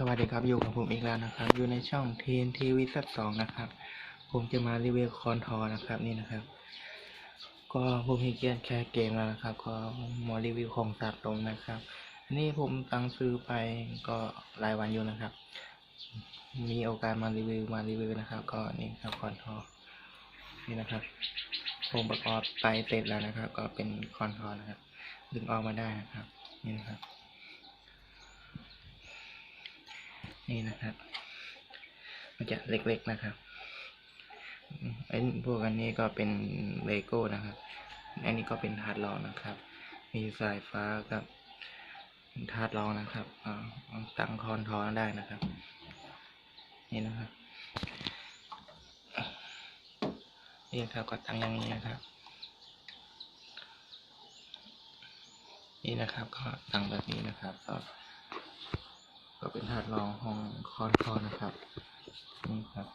สวัสดีครับ อยู่กับผมอีกแล้วนะครับ อยู่ในช่อง TNT วิสัสองนะครับ ผมจะมารีวิวคอนทอนะครับนี่นะครับ ก็ผมมีเกียนแค่เกมแล้วนะครับ ก็มารีวิวของสะสมนะครับ อันนี่ผมตั้งซื้อไปก็รายวันอยู่นะครับ มีโอกาสมารีวิวมารีวิวนะครับ ก็นี่ครับคอนทอนี่นะครับ ผมประกอบไปเสร็จแล้วนะครับ ก็เป็นคอนทอนะครับ ดึงออกมาได้นะครับ นี่นะครับ นี่นะครับ มันจะเล็กๆนะครับไอ้พวกอันนี้ก็เป็นเลโก้นะครับ อันนี้ก็เป็นถาร์ดรองนะครับ มีสายฟ้ากับถาร์ดรองนะครับอ่าตั้งคอนทอนได้นะครับ นี่นะครับนี่ครับก็ตั้งอย่างนี้นะครับ นี่นะครับก็ตั้งแบบนี้นะครับก็ ก็เป็นถาดรองของคอนคอนะครับ นี่ครับ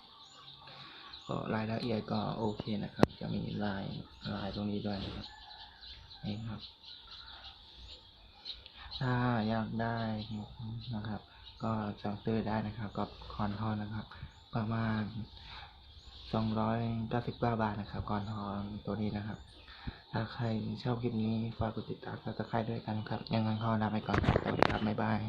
ก็รายละเอียดก็โอเคนะครับ จะมีลายลายตรงนี้ด้วยนะครับนี่ครับ ถ้าอยากได้นะครับ ก็สั่งซื้อได้นะครับ กับคอนทอนนะครับ ประมาณสองร้อยเก้าสิบเก้าบาทนะครับ คอนทอนตัวนี้นะครับถ้าใครชอบคลิปนี้ ฝากกดติดตามและตะไครด้วยกันครับ ยังไงขอลาไปก่อนครับสวัสดีครับ บ๊ายบาย